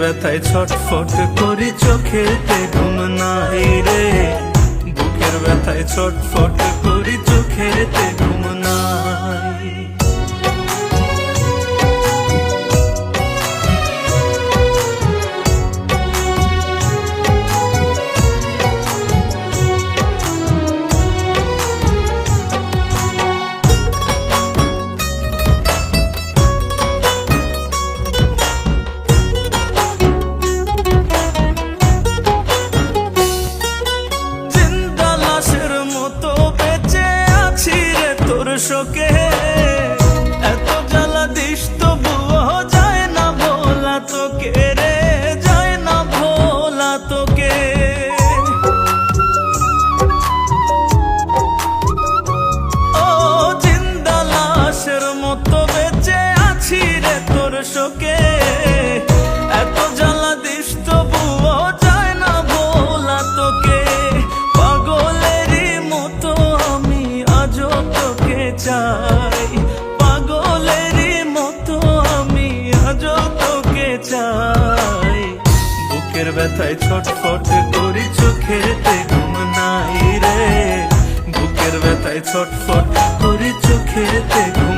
ব্যথায় ছটফট করি চোখেতে ঘুম নাই রে। বুকের ব্যথায় ছটফট করি চোখেতে শোকে এত জ্বালা দিস তবুও যায় না ভোলা তোকে রে, যায় না ভোলা তোকে। ও জিন্দা লাশের মতো বেঁচে আছি রে তোর শোকে। আজও তোকে চাই। বুকের ব্যথায় ছটফট করি, চোখেতে ঘুম নাই রে। বুকের ব্যথায় ছটফট করি, চোখেতে ঘুম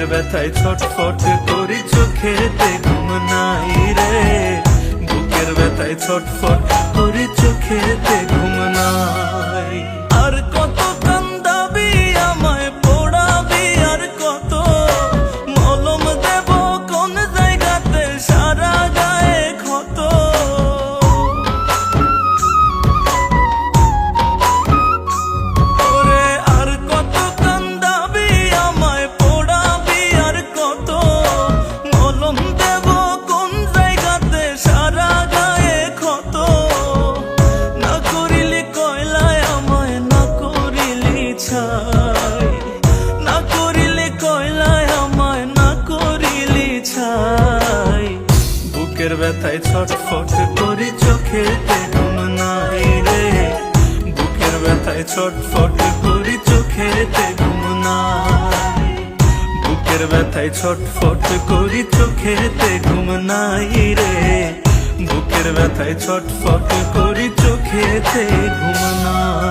বুকের ব্যথায় ছটফট করি চোখেতে ঘুম নাই রে। বুকের ব্যথায় ছটফট করি ব্যথায় ছটফট করি চোখেতে ঘুম নাই রে। বুকের ব্যথায় ছটফট করি চোখেতে ঘুম নাই। বুকের ব্যথায় ছটফট করি চোখেতে ঘুম নাই রে। বুকের ব্যথায় ছটফট করি চোখেতে ঘুম নাই।